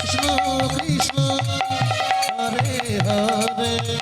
Krishna Krishna Hare Hare.